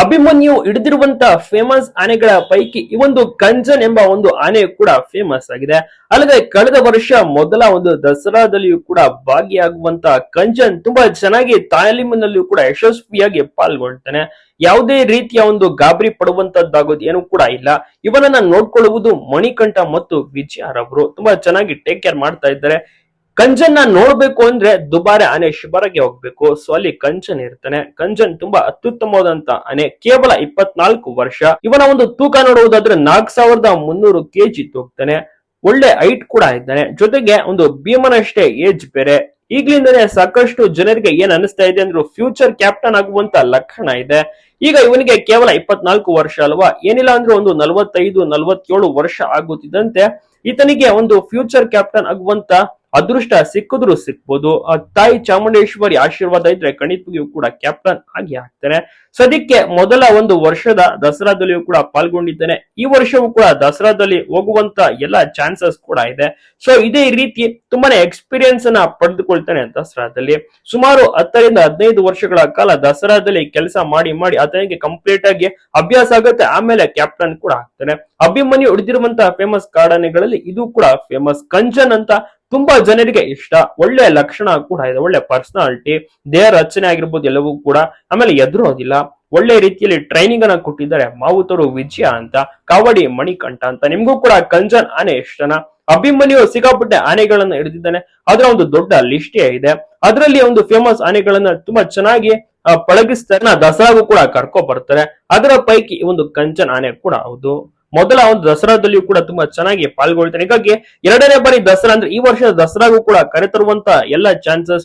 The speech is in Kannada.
ಅಭಿಮನ್ಯು ಹಿಡಿದಿರುವಂತ ಫೇಮಸ್ ಆನೆಗಳ ಪೈಕಿ ಈ ಒಂದು ಕಂಜನ್ ಎಂಬ ಒಂದು ಆನೆ ಕೂಡ ಫೇಮಸ್ ಆಗಿದೆ. ಅಲ್ಲದೆ ಕಳೆದ ವರ್ಷ ಮೊದಲ ಒಂದು ದಸರಾದಲ್ಲಿಯೂ ಕೂಡ ಭಾಗಿಯಾಗುವಂತ ಕಂಜನ್ ತುಂಬಾ ಚೆನ್ನಾಗಿ ತಾಲೀಮಿನಲ್ಲಿಯೂ ಕೂಡ ಯಶಸ್ವಿಯಾಗಿ ಪಾಲ್ಗೊಳ್ತಾನೆ ಯಾವುದೇ ರೀತಿಯ ಒಂದು ಗಾಬರಿ ಪಡುವಂತದ್ದಾಗೋದು ಏನು ಕೂಡ ಇಲ್ಲ. ಇವನನ್ನ ನೋಡ್ಕೊಳ್ಳುವುದು ಮಣಿಕಂಠ ಮತ್ತು ವಿಜಯರವರು ತುಂಬಾ ಚೆನ್ನಾಗಿ ಟೇಕ್ ಕೇರ್ ಮಾಡ್ತಾ ಇದ್ದಾರೆ. ಕಂಜನ್ನ ನೋಡ್ಬೇಕು ಅಂದ್ರೆ ದುಬಾರೆ ಆನೆ ಶಿಬರಗೆ ಹೋಗ್ಬೇಕು. ಸೊ ಅಲ್ಲಿ ಕಂಚನ್ ಇರ್ತಾನೆ. ಕಂಚನ್ ತುಂಬಾ ಅತ್ಯುತ್ತಮವಾದಂತ ಆನೆ. ಕೇವಲ ಇಪ್ಪತ್ನಾಲ್ಕು ವರ್ಷ. ಇವನ ಒಂದು ತೂಕ ನೋಡುವುದಾದ್ರೆ ನಾಲ್ಕ್ ಸಾವಿರದ ಮುನ್ನೂರು ಕೆಜಿ ತೂಗ್ತಾನೆ. ಒಳ್ಳೆ ಹೈಟ್ ಕೂಡ ಇದ್ದಾನೆ. ಜೊತೆಗೆ ಒಂದು ಭೀಮನಷ್ಟೇ ಏಜ್ ಬೇರೆ. ಈಗ್ಲಿಂದನೇ ಸಾಕಷ್ಟು ಜನರಿಗೆ ಏನ್ ಅನಿಸ್ತಾ ಇದೆ ಅಂದ್ರೆ ಫ್ಯೂಚರ್ ಕ್ಯಾಪ್ಟನ್ ಆಗುವಂತ ಲಕ್ಷಣ ಇದೆ. ಈಗ ಇವನಿಗೆ ಕೇವಲ ಇಪ್ಪತ್ನಾಲ್ಕು ವರ್ಷ ಅಲ್ವಾ? ಏನಿಲ್ಲ ಅಂದ್ರೆ ಒಂದು ನಲವತ್ತೈದು, ನಲವತ್ತೇಳು ವರ್ಷ ಆಗುತ್ತಿದ್ದಂತೆ ಈತನಿಗೆ ಒಂದು ಫ್ಯೂಚರ್ ಕ್ಯಾಪ್ಟನ್ ಆಗುವಂತ ಅದೃಷ್ಟ ಸಿಕ್ಕಿದ್ರು ಸಿಕ್ಬೋದು. ತಾಯಿ ಚಾಮುಂಡೇಶ್ವರಿ ಆಶೀರ್ವಾದ ಇದ್ರೆ ಖಂಡಿತವಾಗಿಯೂ ಕೂಡ ಕ್ಯಾಪ್ಟನ್ ಆಗಿ ಆಗ್ತಾನೆ ಸದ್ಯಕ್ಕೆ ಮೊದಲ ಒಂದು ವರ್ಷದ ದಸರಾದಲ್ಲಿಯೂ ಕೂಡ ಪಾಲ್ಗೊಂಡಿದ್ದಾನೆ. ಈ ವರ್ಷವೂ ಕೂಡ ದಸರಾದಲ್ಲಿ ಹೋಗುವಂತ ಎಲ್ಲ ಚಾನ್ಸಸ್ ಕೂಡ ಇದೆ. ಸೊ ಇದೇ ರೀತಿ ತುಂಬಾನೇ ಎಕ್ಸ್ಪೀರಿಯನ್ಸ್ ಅನ್ನ ಪಡೆದುಕೊಳ್ತಾನೆ ದಸರಾದಲ್ಲಿ. ಸುಮಾರು ಹತ್ತರಿಂದ ಹದಿನೈದು ವರ್ಷಗಳ ಕಾಲ ದಸರಾದಲ್ಲಿ ಕೆಲಸ ಮಾಡಿ ಮಾಡಿ ಆತನಿಗೆ ಕಂಪ್ಲೀಟ್ ಆಗಿ ಅಭ್ಯಾಸ ಆಗುತ್ತೆ. ಆಮೇಲೆ ಕ್ಯಾಪ್ಟನ್ ಕೂಡ ಆಗ್ತಾನೆ. ಅಭಿಮನ್ಯು ಹಿಡಿದಿರುವಂತಹ ಫೇಮಸ್ ಕಾಡಾನೆಗಳಲ್ಲಿ ಇದು ಕೂಡ ಫೇಮಸ್ ಕಂಚನ್ ಅಂತ ತುಂಬಾ ಜನರಿಗೆ ಇಷ್ಟ. ಒಳ್ಳೆ ಲಕ್ಷಣ ಕೂಡ ಇದೆ. ಒಳ್ಳೆ ಪರ್ಸನಾಲಿಟಿ ದೇಹ ರಚನೆ ಆಗಿರ್ಬೋದು ಎಲ್ಲವೂ ಕೂಡ ಆಮೇಲೆ ಎದುರೋದಿಲ್ಲ. ಒಳ್ಳೆ ರೀತಿಯಲ್ಲಿ ಟ್ರೈನಿಂಗ್ ಅನ್ನ ಕೊಟ್ಟಿದ್ದಾರೆ. ಮಾವುತರು ವಿಜಯ ಅಂತ, ಕಾವಡಿ ಮಣಿಕಂಠ ಅಂತ. ನಿಮ್ಗೂ ಕೂಡ ಕಂಜನ್ ಆನೆ ಇಷ್ಟನ? ಅಭಿಮನ್ಯು ಸಿಕ್ಕಾಪಟ್ಟೆ ಆನೆಗಳನ್ನ ಹಿಡಿದಿದ್ದಾನೆ. ಅದರ ಒಂದು ದೊಡ್ಡ ಲಿಸ್ಟೇ ಇದೆ. ಅದರಲ್ಲಿ ಒಂದು ಫೇಮಸ್ ಆನೆಗಳನ್ನ ತುಂಬಾ ಚೆನ್ನಾಗಿ ಪಳಗಿಸ್ತಾರೆ. ದಸರಾಗೂ ಕೂಡ ಕರ್ಕೊ ಬರ್ತಾರೆ ಅದರ ಪೈಕಿ ಒಂದು ಕಂಚನ್ ಆನೆ ಕೂಡ ಹೌದು. ಮೊದಲ ಒಂದು ದಸರಾದಲ್ಲಿಯೂ ಕೂಡ ತುಂಬಾ ಚೆನ್ನಾಗಿ ಪಾಲ್ಗೊಳ್ತಾರೆ ಹೀಗಾಗಿ ಎರಡನೇ ಬಾರಿ ದಸರಾ ಅಂದ್ರೆ ಈ ವರ್ಷದ ದಸರಾಗೂ ಕೂಡ ಕರೆತರುವಂತ ಎಲ್ಲ ಚಾನ್ಸಸ್